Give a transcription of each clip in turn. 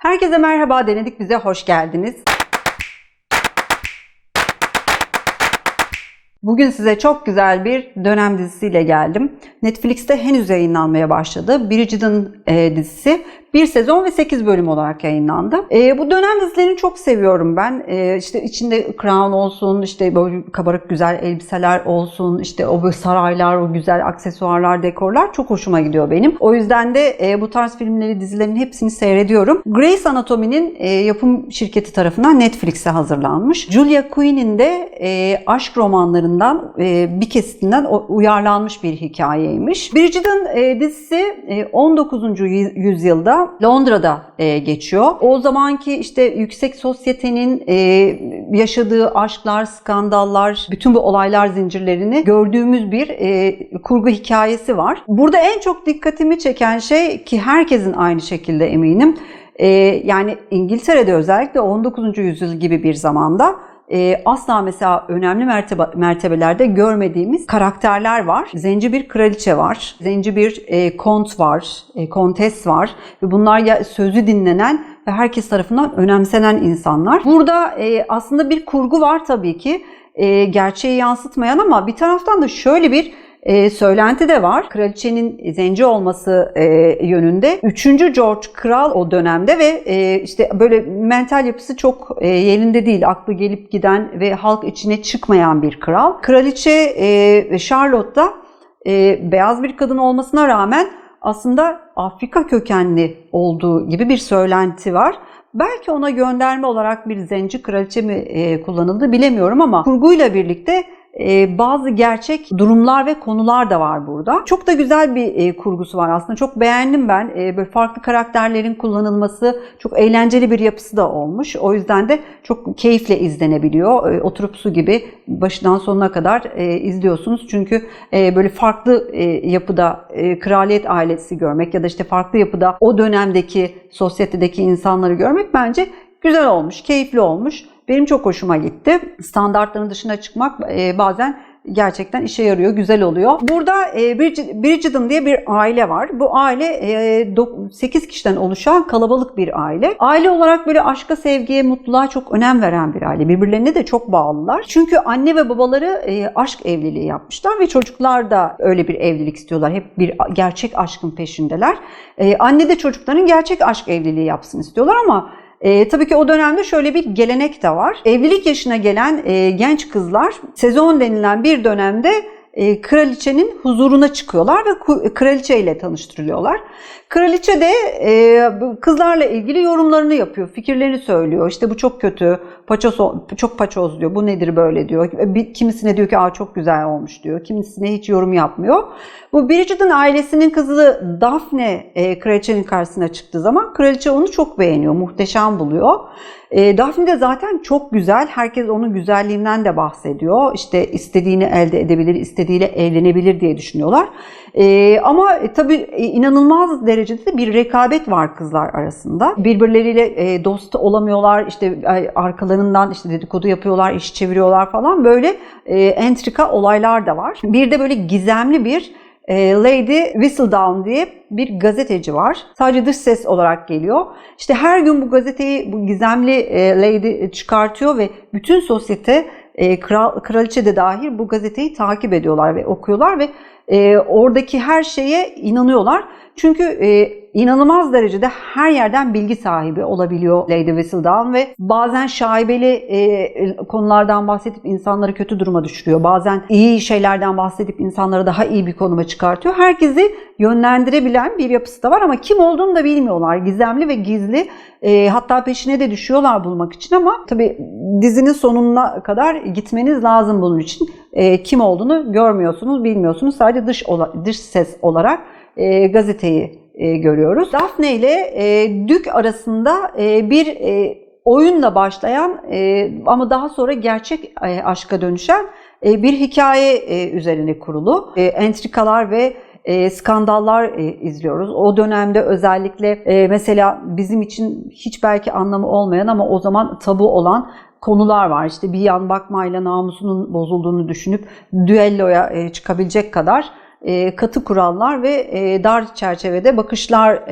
Herkese merhaba denedik bize hoş geldiniz. Bugün size çok güzel bir dönem dizisiyle geldim. Netflix'te henüz yayınlanmaya başladı. Bridgerton e, dizisi bir sezon ve 8 bölüm olarak yayınlandı. E, bu dönem dizilerini çok seviyorum ben. E, işte içinde Crown olsun, işte böyle kabarık güzel elbiseler olsun, işte o böyle saraylar, o güzel aksesuarlar, dekorlar çok hoşuma gidiyor benim. O yüzden de e, bu tarz filmleri, dizilerin hepsini seyrediyorum. Grey's Anatomy'nin e, yapım şirketi tarafından Netflix'e hazırlanmış. Julia Quinn'in de e, aşk romanlarından e, bir kesitinden uyarlanmış bir hikayeymiş. Bridgerton e, dizisi e, 19. yüz- Londra'da e, geçiyor. O zamanki işte yüksek sosyetenin e, yaşadığı aşklar, skandallar, bütün bu olaylar zincirlerini gördüğümüz bir e, kurgu hikayesi var. Burada en çok dikkatimi çeken şey ki herkesin aynı şekilde eminim. e, yani İngiltere'de özellikle 19. yüzyıl gibi bir zamanda e, asla mesela önemli mertebe, mertebelerde görmediğimiz karakterler var. Zenci bir kraliçe var, zenci bir e, kont var, e, kontes var ve bunlar ya sözü dinlenen ve herkes tarafından önemsenen insanlar. Burada e, aslında bir kurgu var tabii ki. E, gerçeği yansıtmayan ama bir taraftan da şöyle bir e, söylenti de var. Kraliçenin zenci olması e, yönünde. Üçüncü George kral o dönemde ve e, işte böyle mental yapısı çok e, yerinde değil. Aklı gelip giden ve halk içine çıkmayan bir kral. Kraliçe e, Charlotte da e, beyaz bir kadın olmasına rağmen aslında Afrika kökenli olduğu gibi bir söylenti var. Belki ona gönderme olarak bir zenci kraliçe mi e, kullanıldı bilemiyorum ama kurguyla birlikte bazı gerçek durumlar ve konular da var burada. Çok da güzel bir e, kurgusu var aslında. Çok beğendim ben. E, böyle farklı karakterlerin kullanılması, çok eğlenceli bir yapısı da olmuş. O yüzden de çok keyifle izlenebiliyor. E, oturup su gibi başından sonuna kadar izliyorsunuz. Çünkü böyle farklı yapıda kraliyet ailesi görmek ya da işte farklı yapıda o dönemdeki sosyetedeki insanları görmek bence güzel olmuş, keyifli olmuş. Benim çok hoşuma gitti. Standartların dışına çıkmak e, bazen gerçekten işe yarıyor, güzel oluyor. Burada e, Bridgerton diye bir aile var. Bu aile e, 8 kişiden oluşan kalabalık bir aile. Aile olarak böyle aşka, sevgiye, mutluluğa çok önem veren bir aile. Birbirlerine de çok bağlılar. Çünkü anne ve babaları e, aşk evliliği yapmışlar ve çocuklar da öyle bir evlilik istiyorlar. Hep bir gerçek aşkın peşindeler. E, anne de çocukların gerçek aşk evliliği yapsın istiyorlar ama e, tabii ki o dönemde şöyle bir gelenek de var. Evlilik yaşına gelen e, genç kızlar sezon denilen bir dönemde kraliçenin huzuruna çıkıyorlar ve kraliçe ile tanıştırılıyorlar. Kraliçe de e, kızlarla ilgili yorumlarını yapıyor, fikirlerini söylüyor. İşte bu çok kötü, paçoz, çok paçoz diyor, bu nedir böyle diyor. Bir, kimisine diyor ki Aa, çok güzel olmuş diyor, kimisine hiç yorum yapmıyor. Bu Bridgerton ailesinin kızı Daphne e, kraliçenin karşısına çıktığı zaman kraliçe onu çok beğeniyor, muhteşem buluyor. E, Daphne de zaten çok güzel. Herkes onun güzelliğinden de bahsediyor. İşte istediğini elde edebilir, istediğiyle evlenebilir diye düşünüyorlar. E, ama tabii e, inanılmaz derecede de bir rekabet var kızlar arasında. Birbirleriyle e, dost olamıyorlar. İşte arkalarından işte dedikodu yapıyorlar, iş çeviriyorlar falan. Böyle e, entrika olaylar da var. Bir de böyle gizemli bir Lady Whistledown diye bir gazeteci var. Sadece dış ses olarak geliyor. İşte her gün bu gazeteyi bu gizemli e, Lady çıkartıyor ve bütün sosyete e, kral, kraliçe de dahil bu gazeteyi takip ediyorlar ve okuyorlar ve e, oradaki her şeye inanıyorlar. Çünkü e, inanılmaz derecede her yerden bilgi sahibi olabiliyor Lady Whistledown ve bazen şaibeli e, konulardan bahsedip insanları kötü duruma düşürüyor. Bazen iyi şeylerden bahsedip insanları daha iyi bir konuma çıkartıyor. Herkesi yönlendirebilen bir yapısı da var ama kim olduğunu da bilmiyorlar. Gizemli ve gizli. E, hatta peşine de düşüyorlar bulmak için ama tabii dizinin sonuna kadar gitmeniz lazım bunun için. E, kim olduğunu görmüyorsunuz, bilmiyorsunuz. Sadece dış ola- dış ses olarak e, gazeteyi e, görüyoruz. Daphne ile e, Dük arasında e, bir e, oyunla başlayan e, ama daha sonra gerçek e, aşka dönüşen e, bir hikaye e, üzerine kurulu. E, entrikalar ve e, skandallar e, izliyoruz. O dönemde özellikle e, mesela bizim için hiç belki anlamı olmayan ama o zaman tabu olan konular var. İşte bir yan bakmayla namusunun bozulduğunu düşünüp düelloya e, çıkabilecek kadar e, katı kurallar ve e, dar çerçevede bakışlar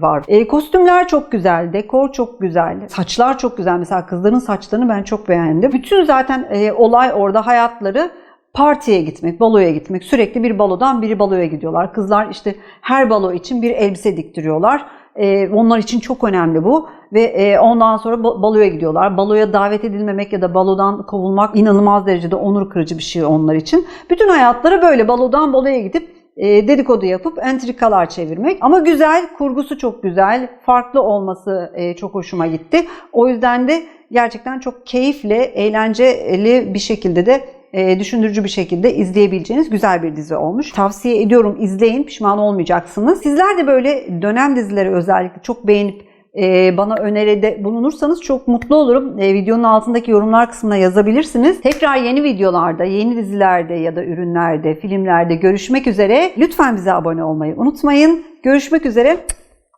var. Kostümler çok güzel, dekor çok güzel, saçlar çok güzel. Mesela kızların saçlarını ben çok beğendim. Bütün zaten olay orada hayatları partiye gitmek, baloya gitmek. Sürekli bir balodan biri baloya gidiyorlar. Kızlar işte her balo için bir elbise diktiriyorlar. Ee, onlar için çok önemli bu ve e, ondan sonra ba- baloya gidiyorlar. Baloya davet edilmemek ya da balodan kovulmak inanılmaz derecede onur kırıcı bir şey onlar için. Bütün hayatları böyle balodan baloya gidip e, dedikodu yapıp entrikalar çevirmek. Ama güzel, kurgusu çok güzel, farklı olması e, çok hoşuma gitti. O yüzden de gerçekten çok keyifle, eğlenceli bir şekilde de e, düşündürücü bir şekilde izleyebileceğiniz güzel bir dizi olmuş. Tavsiye ediyorum izleyin pişman olmayacaksınız. Sizler de böyle dönem dizileri özellikle çok beğenip e, bana öneride bulunursanız çok mutlu olurum. E, videonun altındaki yorumlar kısmına yazabilirsiniz. Tekrar yeni videolarda, yeni dizilerde ya da ürünlerde, filmlerde görüşmek üzere. Lütfen bize abone olmayı unutmayın. Görüşmek üzere.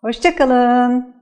Hoşçakalın.